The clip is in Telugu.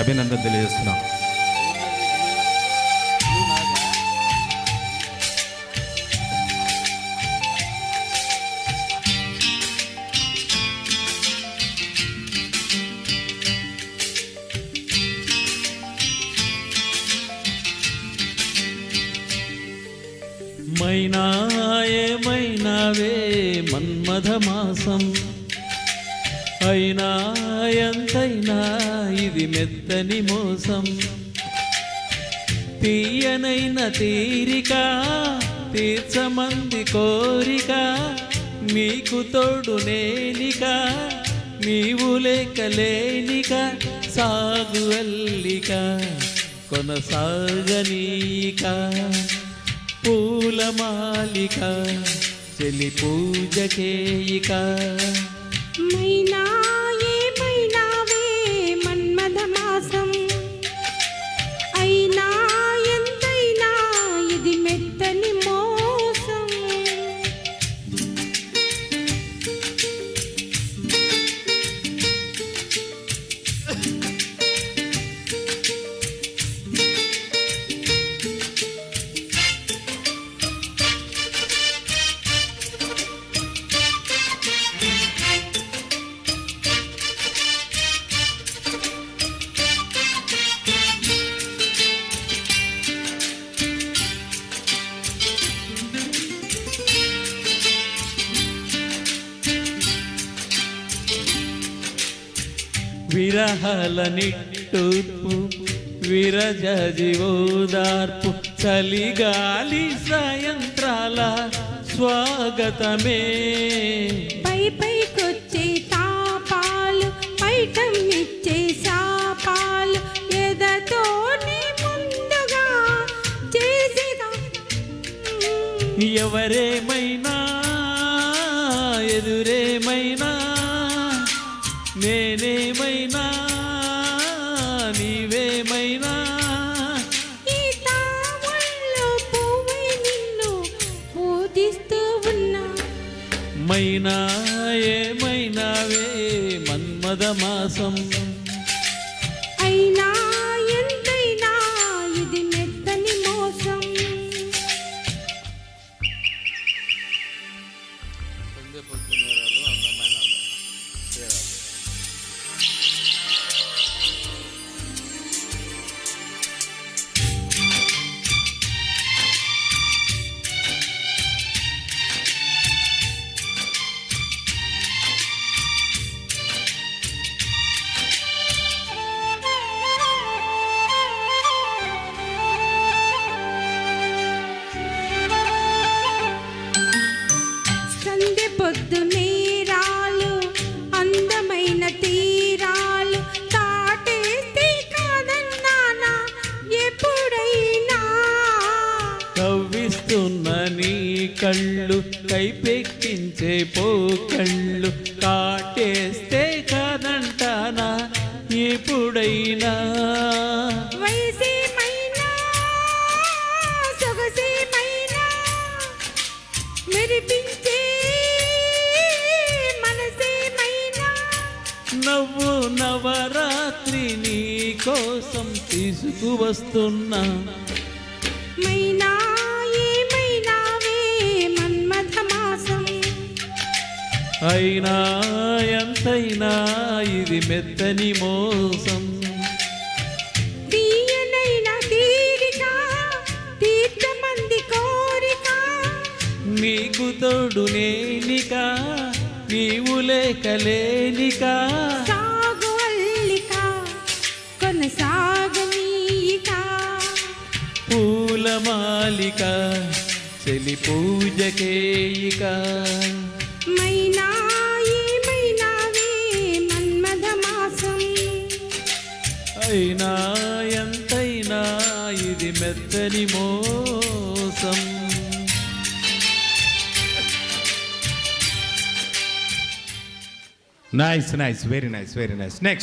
అభినందన తెలియజేస్తున్నాం. మైనా ఏమైనావే మన్మథమాసం అయినా ఎంతైనా ఇది మెత్తని మోసం. తీయనైన తీరిక తీర్చమంది కోరిక మీకు తోడు నేలిక నీవు లేక లేనిక సాగు అల్లిక కొనసాగనీక. పూలమాలిక చెలి పూజకేయిక మైనా విరహల నిట్టూర్పు విరజీవోదార్పు చలిగాలి సాయంత్రాల స్వాగతమే. పై పైకొచ్చే తాపాలు పైటం ఇచ్చే శాపాలు ఎదతోనే ముందుగా చేసేదా? ఎవరేమైనా ఎదురేమైనా నేనేమైనా నీవేమైనా? మైనా ఏమైనావే? మన్మద మాసం. పొద్దు నీరాలు అందమైన తీరాలు తాటేస్తే కాదన్నానా ఎప్పుడైనా? కవ్విస్తున్న నీ కళ్ళు కైపెక్కించే పోకళ్ళు కాటేస్తే కాదంటానా? ఎప్పుడైనా? నవ్వు నవరాత్రి నీ కోసం తీసుకువస్తున్నా. అయినా ఎంతైనా ఇది మెత్తని మోసం. తీయనైన తీరిక తీర్థమంది కోరిక. నీకు తోడు నేనిక నీవు లేక లేనిక. సాగు అల్లిక కొనసాగనీయిక. పూలమాలిక చెలి పూజకేయిక మైనా ఏమైనావే మన్మథ మాసం అయినా ఎంతైనా ఇది మెత్తని మోసం nice nice very nice very nice next